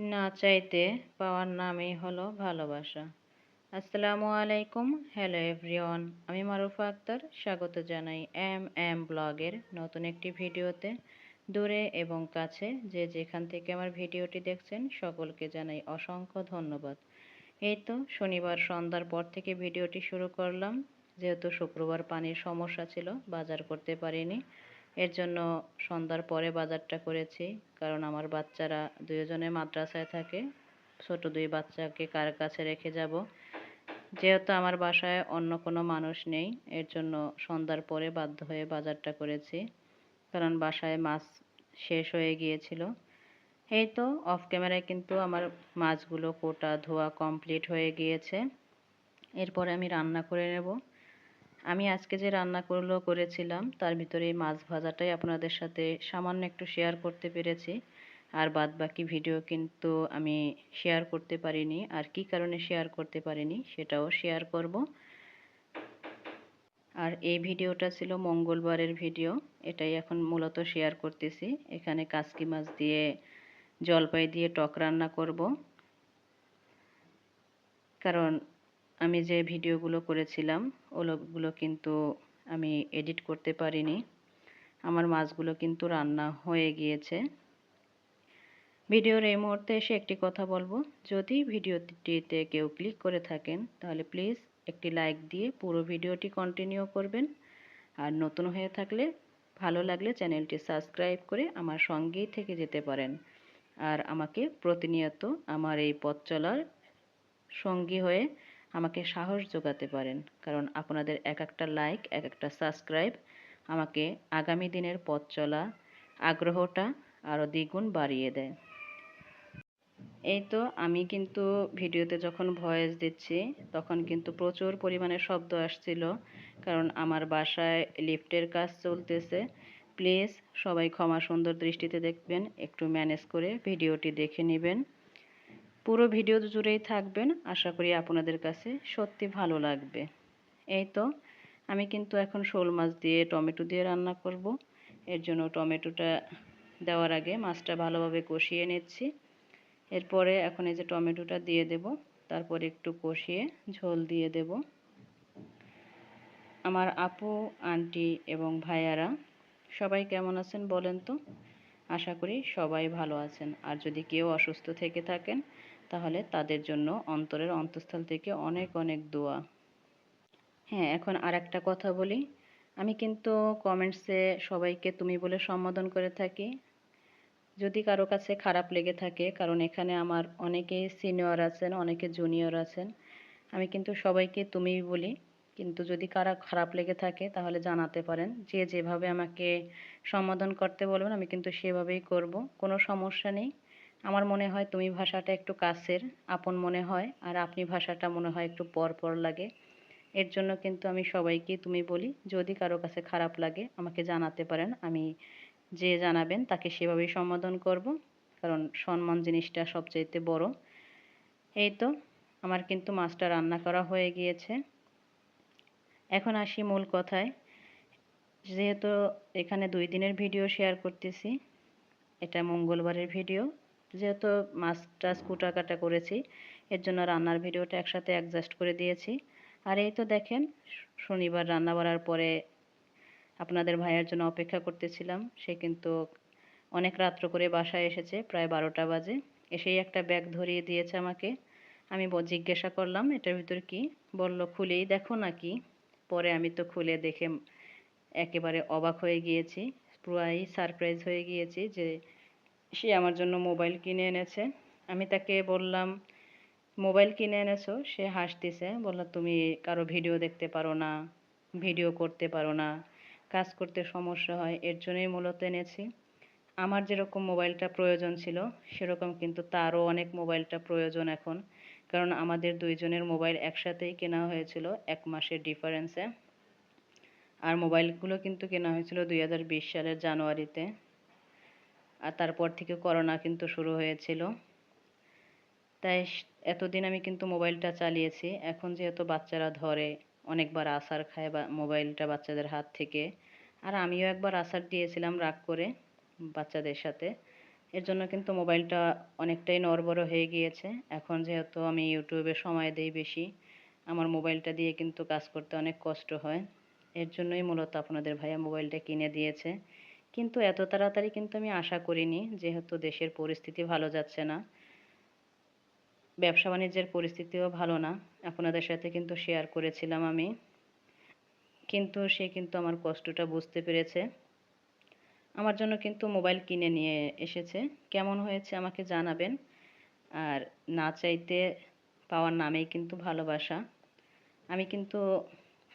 না চাইতে পাওয়ার নামই হলো ভালোবাসা। আসসালামু আলাইকুম, হ্যালো এভরিওয়ান। আমি মারুফা আক্তার, স্বাগত জানাই এম এম ব্লগের নতুন একটি ভিডিওতে। দূরে এবং কাছে যে যেখান থেকে আমার ভিডিওটি দেখছেন, সকলকে জানাই অসংখ্য ধন্যবাদ। এই তো শনিবার সন্ধ্যার পর থেকে ভিডিওটি শুরু করলাম। যেহেতু শুক্রবার পানির সমস্যা ছিল, বাজার করতে পারিনি। এর জন্য সন্ধ্যার পরে বাজারটা করেছি। কারণ আমার বাচ্চারা দুজনে মাদ্রাসায় থাকে। ছোট দুই বাচ্চাকে কার কাছে রেখে যাব? যেহেতু আমার বাসায় অন্য কোনো মানুষ নেই, এর জন্য সন্ধ্যার পরে বাধ্য হয়ে বাজারটা করেছি। কারণ বাসায় মাছ শেষ হয়ে গিয়েছিল। এই তো অফ ক্যামেরায় কিন্তু আমার মাছগুলো কোটা ধোয়া কমপ্লিট হয়ে গিয়েছে। এরপরে আমি রান্না করে নেব। আমি আজকে যে রান্নাগুলো করেছিলাম, তার ভিতরে এই মাছ ভাজাটাই আপনাদের সাথে সামান্য একটু শেয়ার করতে পেরেছি। আর বাদ বাকি ভিডিও কিন্তু আমি শেয়ার করতে পারিনি। আর কি কারণে শেয়ার করতে পারিনি, সেটাও শেয়ার করব। আর এই ভিডিওটা ছিল মঙ্গলবারের ভিডিও এটাই এখন মূলত শেয়ার করতেছি। এখানে কাসকি মাছ দিয়ে জলপাই দিয়ে টক রান্না করব। কারণ আমি যে ভিডিওগুলো করেছিলাম, ওগুলো কিন্তু আমি এডিট করতে পারিনি। আমার মাছগুলো কিন্তু রান্না হয়ে গিয়েছে। ভিডিওর এই মুহূর্তে এসে একটি কথা বলব। যদি ভিডিওটিতে কেউ ক্লিক করে থাকেন, তাহলে প্লিজ একটি লাইক দিয়ে পুরো ভিডিওটি কন্টিনিউ করবেন। আর নতুন হয়ে থাকলে, ভালো লাগলে চ্যানেলটি সাবস্ক্রাইব করে আমার সঙ্গেই থেকে যেতে পারেন। আর আমাকে প্রতিনিয়ত আমার এই পথ চলার সঙ্গী হয়ে আমাকে সাহস যোগাতে পারেন। কারণ আপনাদের এক একটা লাইক এক একটা সাবস্ক্রাইব আমাকে আগামী দিনের পথ চলা আগ্রহটা আরও দ্বিগুণ বাড়িয়ে দেয়। এই তো আমি কিন্তু ভিডিওতে যখন ভয়েস দিচ্ছি, তখন কিন্তু প্রচুর পরিমাণে শব্দ আসছিল। কারণ আমার বাসায় লিফটের কাজ চলতেছে। প্লিজ সবাই ক্ষমা সুন্দর দৃষ্টিতে দেখবেন, একটু ম্যানেজ করে ভিডিওটি দেখে নেবেন। পুরো ভিডিও জুড়েই থাকবেন। আশা করি আপনাদের কাছে সত্যি ভালো লাগবে। এই তো, আমি কিন্তু এখন শোল মাছ দিয়ে, টমেটো দিয়ে রান্না করব। এর জন্য টমেটোটা দেওয়ার আগে মাছটা ভালোভাবে কষিয়ে নিচ্ছি। এরপরে এখন এই যে টমেটোটা দিয়ে দেব, তারপর একটু কষিয়ে ঝোল দিয়ে দেব। আমার আপু, আন্টি এবং ভাইয়ারা, সবাই কেমন আছেন বলেন তো? আশা করি সবাই ভালো আছেন। আর যদি কেউ অসুস্থ থেকে থাকেন, তাহলে তাদের জন্য অন্তরের অন্তঃস্থল থেকে অনেক অনেক দোয়া। হ্যাঁ এখন আর একটা কথা বলি। আমি কিন্তু কমেন্টসে সবাইকে তুমি বলে সম্বোধন করে থাকি। যদি কারও কাছে খারাপ লেগে থাকে, কারণ এখানে আমার অনেকে সিনিয়র আছেন, অনেকে জুনিয়র আছেন, আমি কিন্তু সবাইকে তুমি বলি কিন্তু যদি কারা খারাপ লেগে থাকে তাহলে জানাতে পারেন। যে যেভাবে আমাকে সম্বোধন করতে বলবেন, আমি কিন্তু সেভাবেই করব। কোনো সমস্যা নেই। আমার মনে হয় তুমি ভাষাটা একটু কাছের, আপন মনে হয়, আর আপনি ভাষাটা মনে হয় একটু পর পর লাগে। এর জন্য কিন্তু আমি সবাইকে তুমি বলি, যদি কারও কাছে খারাপ লাগে, আমাকে জানাতে পারেন। আমি যে জানাবেন তাকে সেভাবেই সম্বোধন করব, কারণ সম্মান জিনিসটা সবচাইতে বড়। এই তো, আমার কিন্তু মাছটা রান্না করা হয়ে গিয়েছে। এখন আসি মূল কথায়। যেহেতু এখানে দুই দিনের ভিডিও শেয়ার করতেছি, এটা মঙ্গলবারের ভিডিও। যেহেতু মাছ টাছ কুটা কাটা করেছি, এর জন্য রান্নার ভিডিওটা একসাথে অ্যাডজাস্ট করে দিয়েছি। আর এই তো দেখেন, শনিবার রান্না বাড়ার পরে আপনাদের ভাইয়ের জন্য অপেক্ষা করতেছিলাম। সে কিন্তু অনেক রাত্র করে বাসায় এসেছে, প্রায় বারোটা বাজে। এসেই একটা ব্যাগ ধরিয়ে দিয়েছে আমাকে। আমি জিজ্ঞাসা করলাম, এটার ভিতর কি? বলল, খুলেই দেখো নাকি পরে আমি তো খুলে দেখে একেবারে অবাক হয়ে গিয়েছি। পুরাই সারপ্রাইজ হয়ে গিয়েছি যে সে আমার জন্য মোবাইল কিনে এনেছে। আমি তাকে বললাম মোবাইল কিনে এনেছো? সে হাসতেছে, বলল, তুমি কারও ভিডিও দেখতে পারো না ভিডিও করতে পারো না, কাজ করতে সমস্যা হয়, এর জন্যই মূলত এনেছি। আমার যেরকম মোবাইলটা প্রয়োজন ছিল, সেরকম কিন্তু তারও অনেক মোবাইলটা প্রয়োজন এখন। কারণ আমাদের দুইজনের মোবাইল একসাথেই কেনা হয়েছিল এক মাসের ডিফারেন্সে। আর মোবাইলগুলো কিন্তু কেনা হয়েছিল দুই হাজার বিশ সালের জানুয়ারিতে। আর তারপর থেকে করোনা কিন্তু শুরু হয়েছিল। তাই এতদিন আমি কিন্তু মোবাইলটা চালিয়েছি। এখন যেহেতু বাচ্চারা ধরে, অনেকবার আসার খায় বা মোবাইলটা বাচ্চাদের হাত থেকে। আর আমিও একবার আসার দিয়েছিলাম রাগ করে বাচ্চাদের সাথে। এর জন্য কিন্তু মোবাইলটা অনেকটাই নড়বড় হয়ে গিয়েছে। এখন যেহেতু আমি ইউটিউবে সময় দেই বেশি, আমার মোবাইলটা দিয়ে কিন্তু কাজ করতে অনেক কষ্ট হয়। এর জন্যই মূলত আপনাদের ভাইয়া মোবাইলটা কিনে দিয়েছে। কিন্তু এত তাড়াতাড়ি কিন্তু আমি আশা করিনি, যেহেতু দেশের পরিস্থিতি ভালো যাচ্ছে না। ব্যবসা বাণিজ্যের পরিস্থিতিও ভালো না। আপনাদের সাথে কিন্তু শেয়ার করেছিলাম আমি। কিন্তু সে কিন্তু আমার কষ্টটা বুঝতে পেরেছে। আমার জন্য কিন্তু মোবাইল কিনে নিয়ে এসেছে। কেমন হয়েছে আমাকে জানাবেন। আর না চাইতে পাওয়ার নামেই কিন্তু ভালোবাসা। আমি কিন্তু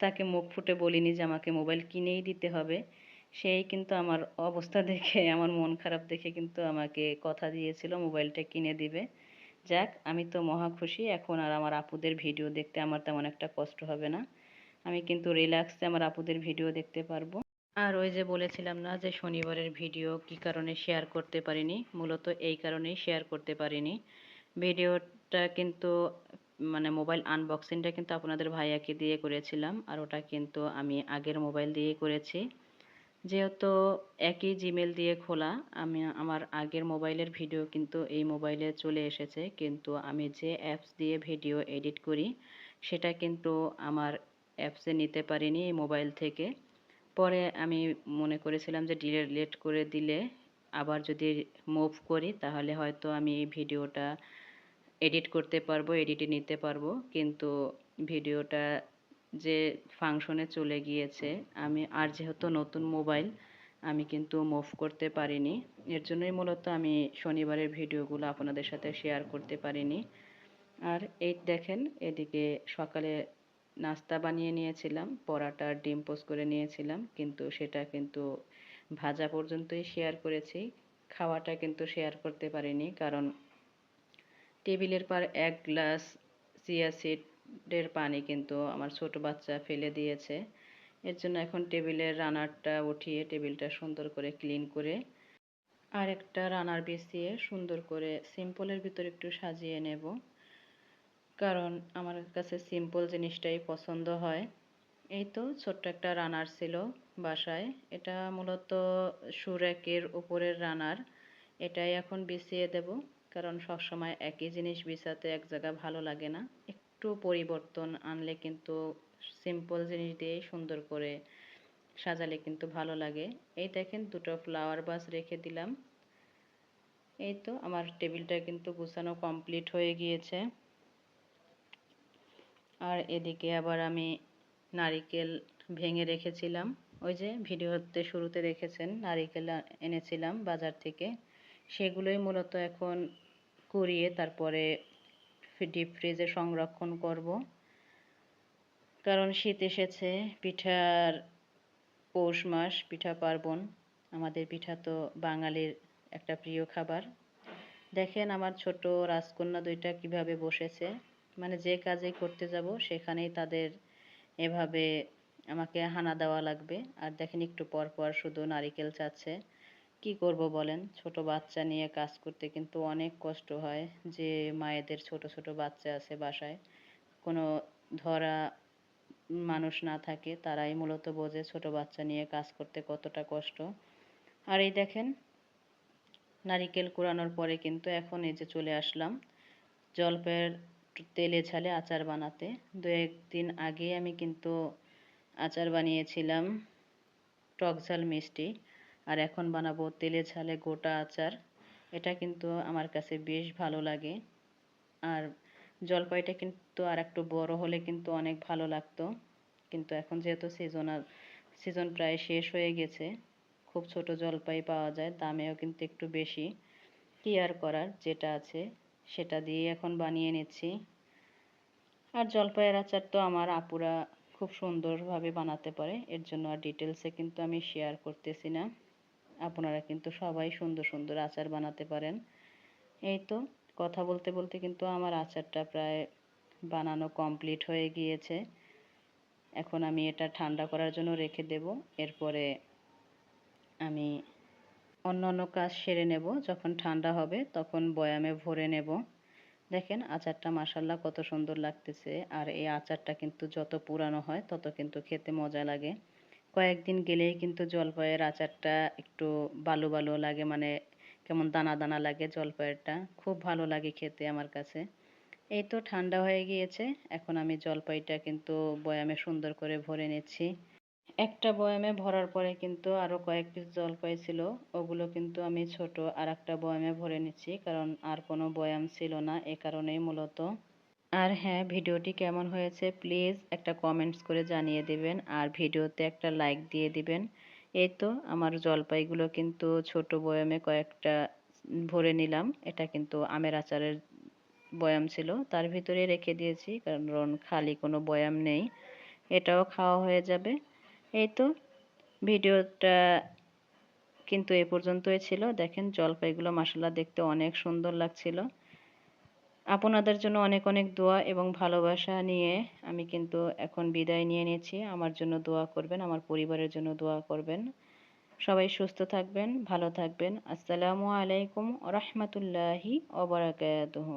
তাকে মুখ ফুটে বলিনি যে আমাকে মোবাইল কিনেই দিতে হবে। সেই কিন্তু আমার অবস্থা দেখে, আমার মন খারাপ দেখে কিন্তু আমাকে কথা দিয়েছিল, মোবাইলটা কিনে দিবে। যাক, আমি তো মহা খুশি। এখন আর আমার আপুদের ভিডিও দেখতে আমার তেমন একটা কষ্ট হবে না। আমি কিন্তু রিল্যাক্সে আমার আপুদের ভিডিও দেখতে পারব। আর ওই যে বলেছিলাম না যে শনিবারের ভিডিও কি কারণে শেয়ার করতে পারিনি? মূলত এই কারণেই শেয়ার করতে পারিনি। ভিডিওটা কিন্তু মানে মোবাইল আনবক্সিংটা কিন্তু আপনাদের ভাইয়াকে দিয়ে করেছিলাম আর ওটা কিন্তু আমি আগের মোবাইল দিয়ে করেছি। যেহেতু একই জিমেল দিয়ে খোলা, আমি আমার আগের মোবাইলের ভিডিও কিন্তু এই মোবাইলে চলে এসেছে। কিন্তু আমি যে অ্যাপস দিয়ে ভিডিও এডিট করি, সেটা কিন্তু আমার অ্যাপসে নিতে পারিনি এই মোবাইল থেকে। পরে আমি মনে করেছিলাম যে ডিলেট করে দিলে আবার যদি মুভ করি তাহলে হয়তো আমি এই ভিডিওটা এডিট করতে পারব এডিটে নিতে পারব। কিন্তু ভিডিওটা যে ফাংশনে চলে গিয়েছে, আমি আর যেহেতু নতুন মোবাইল আমি কিন্তু মুভ করতে পারিনি। এর জন্যই মূলত আমি শনিবারের ভিডিওগুলো আপনাদের সাথে শেয়ার করতে পারিনি। আর এই দেখেন, এদিকে সকালে নাস্তা বানিয়ে নিয়েছিলাম, পরাটা ডিম পোস্ট করে নিয়েছিলাম, কিন্তু সেটা কিন্তু ভাজা পর্যন্তই শেয়ার করেছি। খাওয়াটা কিন্তু শেয়ার করতে পারিনি, কারণ টেবিলের পর এক গ্লাস চিয়া সিডের পানি কিন্তু আমার ছোট বাচ্চা ফেলে দিয়েছে। এর জন্য এখন টেবিলের রানারটা উঠিয়ে টেবিলটা সুন্দর করে ক্লিন করে আর একটা রানার বিছিয়ে সুন্দর করে সিম্পলের ভিতর একটু সাজিয়ে নেব। কারণ আমার কাছে সিম্পল জিনিসটাই পছন্দ হয়। এই তো ছোট্ট একটা রানার ছিল বাসায়। এটা মূলত সুরেকের উপরের রানার এটাই এখন বিছিয়ে দেব কারণ সবসময় একই জিনিস বিছাতে এক জায়গা ভালো লাগে না। একটু পরিবর্তন আনলে কিন্তু সিম্পল জিনিস দিয়ে সুন্দর করে সাজালে কিন্তু ভালো লাগে। এই দেখেন দুটো ফ্লাওয়ার বাস রেখে দিলাম। এই তো আমার টেবিলটা কিন্তু গুছানো কমপ্লিট হয়ে গিয়েছে। আর এদিকে আবার আমি নারিকেল ভেঙে রেখেছিলাম। ওই যে ভিডিওতে শুরুতে দেখেছেন, নারিকেল এনেছিলাম বাজার থেকে। সেগুলোই মূলত এখন কুড়িয়ে তারপরে ডিপ ফ্রিজে সংরক্ষণ করব। কারণ শীত এসেছে, পিঠার পৌষ মাস, পিঠা পার্বণ। আমাদের পিঠা তো বাঙালির একটা প্রিয় খাবার। দেখেন আমার ছোট রাজকন্যা দুইটা কীভাবে বসেছে। মানে যে কাজে করতে যাব, সেখানেই তাদের এভাবে আমাকে হানা দেওয়া লাগবে। আর দেখেন একটু পর পর শুধু নারিকেল চাচ্ছে। কি করব বলেন? ছোট বাচ্চা নিয়ে কাজ করতে কিন্তু অনেক কষ্ট হয় যে মায়েদের ছোট ছোট বাচ্চা আছে বাসায়। কোনো ধরা মানুষ না থাকে, তারাই মূলত বোঝে ছোট বাচ্চা নিয়ে কাজ করতে কতটা কষ্ট। আর এই দেখেন, নারিকেল কুড়ানোর পরে কিন্তু এখন এই যে চলে আসলাম, জলপাইয়ের তেলে ঝালে আচার বানাতে। দু একদিন আগে আমি কিন্তু আচার বানিয়েছিলাম টক ঝাল মিষ্টি। আর এখন বানাবো তেলে ছালে গোটা আচার। এটা কিন্তু আমার কাছে বেশ ভালো লাগে। আর জলপাইটা কিন্তু আর একটু বড় হলে কিন্তু অনেক ভালো লাগতো। কিন্তু এখন যেহেতু সিজনাল সিজন প্রায় শেষ হয়ে গেছে, খুব ছোট জলপাই পাওয়া যায়, দামেও কিন্তু একটু বেশি। কি আর করার, যেটা আছে। সেটা দিয়ে এখন বানিয়ে নিচ্ছি। আর জলপাইয়ের আচার তো আমার আপুরা খুব সুন্দরভাবে বানাতে পারে, এর জন্য আর ডিটেলসে কিন্তু আমি শেয়ার করতেছি না। আপনারা কিন্তু সবাই সুন্দর সুন্দর আচার বানাতে পারেন। এই তো, কথা বলতে বলতে কিন্তু আমার আচারটা প্রায় বানানো কমপ্লিট হয়ে গিয়েছে। এখন আমি এটা ঠান্ডা করার জন্য রেখে দেব। এরপরে আমি অন্য অন্য কাজ সেরে নেব, যখন ঠান্ডা হবে তখন বয়ামে ভরে নেব। দেখেন আচারটা মাসাল্লাহ কত সুন্দর লাগতেছে, আর এই আচারটা কিন্তু যত পুরানো হয় তত কিন্তু খেতে মজা লাগে। কয়েকদিন গেলেই কিন্তু জলপাইয়ের আচারটা একটু বালু বালু লাগে মানে কেমন দানা দানা লাগে জলপাইয়েরটা। খুব ভালো লাগে খেতে আমার কাছে। এই তো ঠান্ডা হয়ে গিয়েছে, এখন আমি জলপাইটা কিন্তু বয়ামে সুন্দর করে ভরে নিচ্ছি। একটা বয়ামে ভরার পরে কিন্তু আরও কয়েক পিস জলপাই ছিল ওগুলো কিন্তু আমি ছোট আর একটা বয়ামে ভরে নিচ্ছি, কারণ আর কোনো বয়াম ছিল না এ কারণেই মূলত। আর হ্যাঁ ভিডিওটি কেমন হয়েছে প্লিজ একটা কমেন্টস করে জানিয়ে দিবেন, আর ভিডিওতে একটা লাইক দিয়ে দিবেন। এই তো আমার জলপাইগুলো কিন্তু ছোট বয়ামে কয়েকটা ভরে নিলাম, এটা কিন্তু আমের আচারের বয়াম ছিল, তার ভিতরে রেখে দিয়েছি, কারণ খালি কোনো বয়াম নেই, এটাও খাওয়া হয়ে যাবে। এই তো, ভিডিওটা কিন্তু এ পর্যন্তই ছিল। দেখেন জলপাইগুলো মাসালা দেখতে অনেক সুন্দর লাগছিল। আপনাদের জন্য অনেক অনেক দোয়া এবং ভালোবাসা নিয়ে আমি কিন্তু এখন বিদায় নিয়ে নিয়েছি আমার জন্য দোয়া করবেন, আমার পরিবারের জন্য দোয়া করবেন। সবাই সুস্থ থাকবেন, ভালো থাকবেন। আসসালামু আলাইকুম রহমতুল্লাহি ওবরাকাতুহু